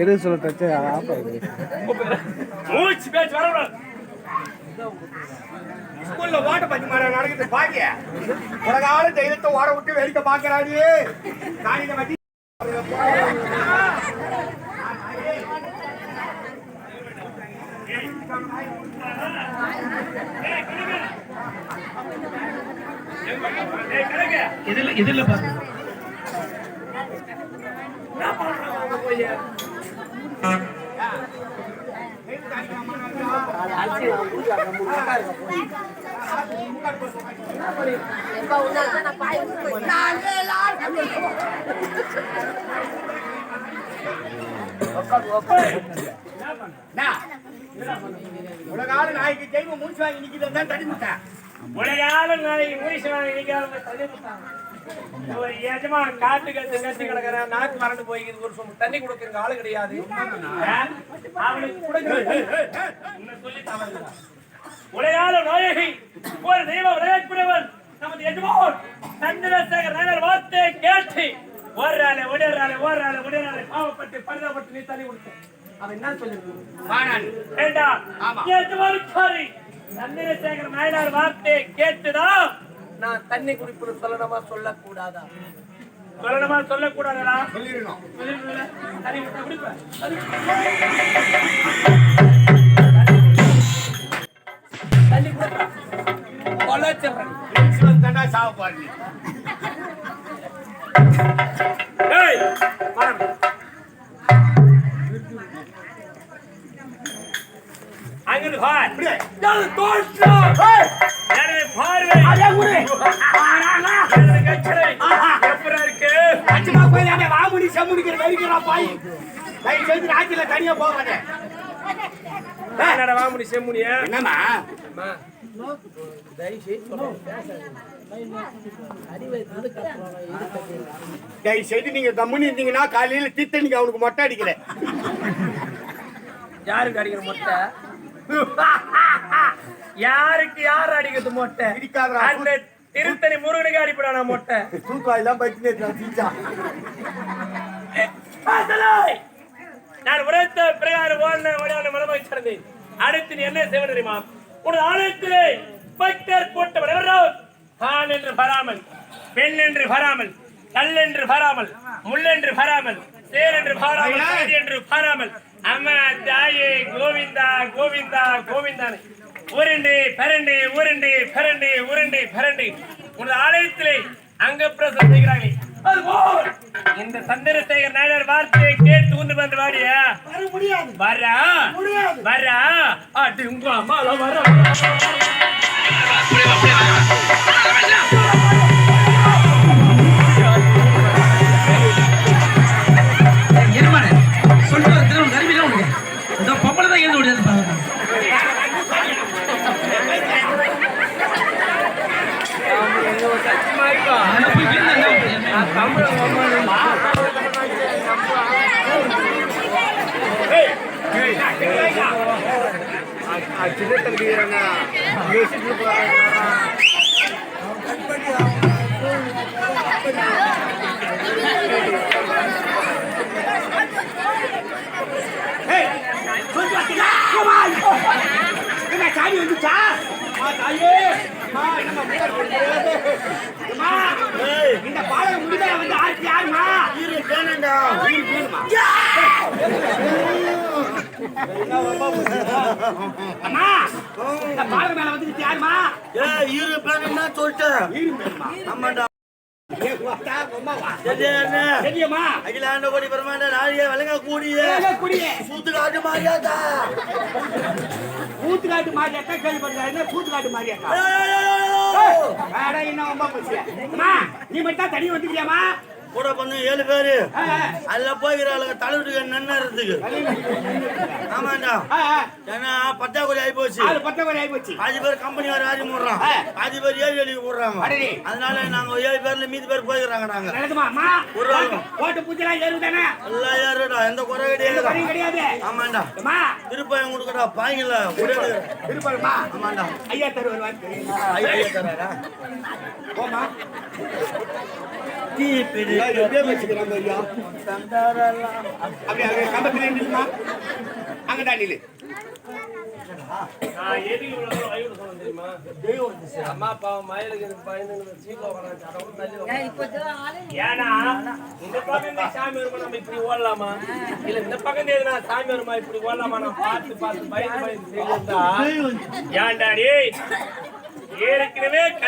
எது ஆப்பா மூச்சு பேச்சு வரக்கூடாது. ஸ்கூல்ல ஓட்ட பத்தி மாதிரி நடக்குது பாக்கிய? உலகால தெய்வத்தை ஓட விட்டு வேடிக்கை பத்தி கிழக்கு. இதுல இதுல பாருங்க. உலகால நாய்க்கு தெய்வம் மூச்சு வாங்கி நிக்கிறது தான் தடி முட்டேன் உலகால நாளைக்கு மூச்சு வாங்கி நிக்காம தள்ளி விட்டாங்க. ஒரு எஜமான் காட்டு கத்து கத்தி கிடக்குறான். நாக்கு மறந்து போய்க்குது. ஒரு சொம்பு தண்ணி கொடுக்கறதுக்கு ஆளு கிடையாது? அவனுக்கு. உலகால நாயகி ஒரு தெய்வ நமது எஜமான் சந்திரசேகர் நகர் வார்த்தை கேட்டு ஓடுறாளே ஓடுறாளே ஓடுறாளே ஓடுறாளே பாவப்பட்டு பரிதாபப்பட்டு நீ தண்ணி கொடுத்த அவன் என்ன சொல்லிருக்கான்? வாணான். வேண்டாம். எஜமானுக்காரி சந்திரசேகர் நாயனார் வார்த்தை கேட்டுதான் நான் தண்ணி குடிப்பது சொல்லணுமா சொல்லக்கூடாதா சொல்லணுமா சொல்லக்கூடாதா சொல்லிடணும்? தண்ணி குடிப்பா, குடிப்பா. தண்ணி குடிப்பா. கொலைச்சிடுறேன். பிரின்சிபல் தாண்டா சாவ பாருங்க. அங்கிருந்து பார். தோற்றம். வாமுடி செம்முடிக்கிற வெறிக்கிறா பாய் தயவு செய்து ராஜ்யில தனியா போகாதே என்னடா வாமுடி செம்முனியா? என்னம்மா தயவு செய்து நீங்க கம்முன்னு இருந்தீங்கன்னா காலையில தீத்தனிக்கு அவனுக்கு மொட்டை அடிக்கல யாருக்கு அடிக்கிற மொட்டை யாருக்கு யார் அடிக்கிறது மொட்டை இடிக்காதடா. திருத்தணி முருகனுக்கு அடிப்படானா மொட்டை. தூக்காயெல்லாம் பாசலாய்! நான் உரைத்த பிரகாரம் ஓடின ஓடியான மனமாய் சிறந்தேன் அடுத்து நீ என்ன செய்வ தெரியுமா? உனது ஆலயத்திலே பக்தர் கூட்டம் எவரோ ஆண் என்று பராமல் பெண் என்று பராமல் கல் என்று பராமல் முள் என்று பராமல் சேர் என்று பாராமல் என்று பாராமல் அம்மா தாயே கோவிந்தா கோவிந்தா கோவிந்தானே. உருண்டு பரண்டு உருண்டு பரண்டு உருண்டு பரண்டு. உனது ஆலயத்திலே அங்க பிரசம் செய்கிறார்களே அதுபோல் இந்த சந்திரசேகர் நாயர் வார்த்தையை கேட்டு உண்டு வந்து வாடியா. வர முடியாது. வரா? முடியாது. வரா? அடி உங்க அம்மால வர. அங்க போய் வீட்டுல என்ன சின்ன தம்பி யோசிச்சு சாமி வந்துச்சா ஆ, தாயே அம்மா, என்னம்மா முன்னாடி போறீங்க? அம்மா, இந்த பாடகம் முடிஞ்சா வந்து ஆட்சி யாருமா உயிர் வேணும்டா உயிர் வேணுமா? அம்மா இந்த பாடகம் மேல வந்துச்சு யாருமா இரு பேருன்னா சொல்லிட்டேன். அம்மாவா? தெரியாதுண்ணே. தெரியுமா? அகிலாண்ட கோடி பிரமாண்ட நாளிகை கூடிய குடியே மாறியாத்தா கூத்துக்காட்டு மாரியாத்தா கேள்விப்படுறாரு கூத்துக்காட்டு மாரியாத்தா என்ன ரொம்ப அம்மா நீ மட்டும் தான் தனி வந்துக்கிறியாமா கூட பண்ண ஏழு பேரு. அதுல போய்கிறாளுங்க தலைவிட்டு நன்னறதுக்கு ஆமாண்டா. ஏன்னா பத்தாக்குடி ஆகி போச்சு ஆளு பத்த மாதிரி ஆகி போச்சு பாதி பேர் கம்பெனி வர ஆதி மூடுறான். ஆ. பாதி பேர் ஏழு எழுதி விடுறாங்க அடடே. அதனால நாங்க ஏழு பேர்ல மீதி பேர் போய்க்கிறாங்க நாங்க. ஒரு. ஓட்டு பூச்செல்லாம் ஏறுதானே எல்லாம் ஏறுடா எந்த குறை கிடையாது. கிடையாது. ஆமாண்டா. திருப்பயம் கொடுக்கடா. பாய்ங்கள திருப்பரமா ஆமாண்டா. ஐயா தருவர் ஐயா தராரா போமா தீ பிடி எப்படியே வச்சுக்கிறாங்க ஐயா அப்படி அங்க கம்பத்துல அங்கடா நில்லு அம்மா மயிலுக்கு ஏன்னா, இந்த பக்கம் சாமி வருமா நம்ம இப்படி ஓடலாமா? இல்ல இந்த பக்கம் எதுனா சாமி வருமா இப்படி ஓடலாமா? நான் பார்த்து பார்த்து பயந்து பயந்து ஏன்டா டேய்?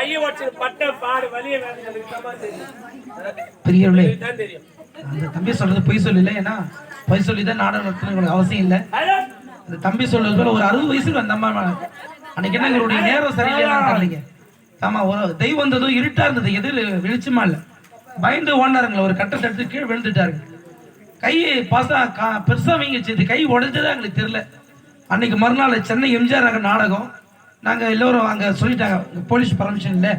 கையை வச்சு பட்ட பாடு வலிய பெரியவர்களே அந்த தம்பி சொல்றது பொய் சொல்லல ஏன்னா பொய் சொல்லி தான் நாடகம் நடத்தணும் உங்களுக்கு அவசியம் இல்லை. ஹலோ அந்த தம்பி சொல்றது போல ஒரு அறுபது வயசுல அந்த அம்மா அன்னைக்கு என்ன எங்களுடைய நேரம் சரியில்லைன்னு தெரியலைங்க. ஆமா ஒரு தெய்வம் வந்ததும் இருட்டா இருந்தது எதிர் வெளிச்சமா இல்லை. பயந்து ஓடினாருங்களே ஒரு கட்டத்தை எடுத்து கீழே விழுந்துட்டாருங்க கை பாசா கா பெருசா வீங்கிச்சு கை உடைஞ்சதா எங்களுக்கு தெரியல. அன்னைக்கு மறுநாள் சென்னை எம்ஜிஆர் நகர் நாடகம். நாங்கள் எல்லோரும் அங்கே சொல்லிட்டாங்க போலீஸ் பர்மிஷன் இல்லை.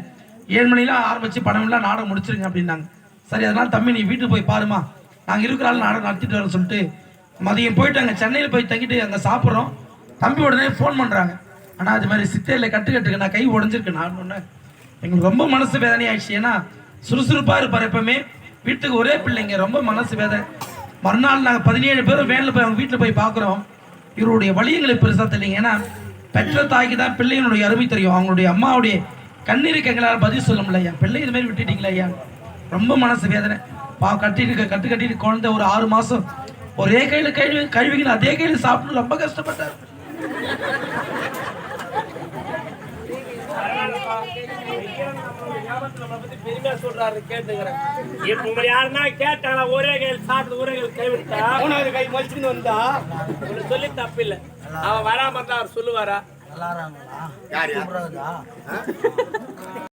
ஏழு மணிலாம் ஆரம்பிச்சு பணம் எல்லாம் நாடகம் முடிச்சிருங்க அப்படின்னாங்க. சரி அதனால் தம்பி நீ வீட்டுக்கு போய் பாருமா நாங்கள் இருக்கிற ஆள் நாடகம் நடத்திட்டு வரோம் சொல்லிட்டு மதியம் போயிட்டு அங்கே சென்னையில் போய் தங்கிட்டு அங்கே சாப்பிட்றோம். தம்பி உடனே ஃபோன் பண்ணுறாங்க ஆனால் அது மாதிரி சித்தையில் கட்டு கட்டுக்கு நான் கை உடஞ்சிருக்கு நான் ஒன்று எங்களுக்கு ரொம்ப மனசு வேதனை ஆயிடுச்சு ஏன்னா சுறுசுறுப்பாக இருப்பார் எப்பவுமே. வீட்டுக்கு ஒரே பிள்ளைங்க ரொம்ப மனசு வேதனை மறுநாள் நாங்கள் பதினேழு பேரும் வேனில் போய் அவங்க வீட்டில் போய் பார்க்குறோம் இவருடைய வழி எங்களுக்கு பெருசாக தெரியலைங்க. ஏன்னா பெற்ற தாய்க்கு தான் பிள்ளைகளுடைய அருமை தெரியும். அவங்களுடைய அம்மாவுடைய கண்ணீருக்கு எங்களால் பதில் சொல்ல முடியல என் பிள்ளை இது மாதிரி விட்டுட்டீங்களா ஐயா. ரொம்ப மனசு வேதனை. பா கட்டிட்டு கட்டு கட்டிட்டு குழந்தை ஒரு ஆறு மாசம் ஒரே கையில கழுவி கழுவிக்கணும் அதே கையில சாப்பிட்டு ரொம்ப கஷ்டப்பட்டார். கேட்டாங்களா ஒரே கையில் சாப்பிட்டு ஒரே கையில் கைவிட்டா கை மலிச்சுன்னு வந்தா? சொல்லி தப்பு இல்ல அவன் வராம இருந்தா அவர் சொல்லுவாரா? யாரு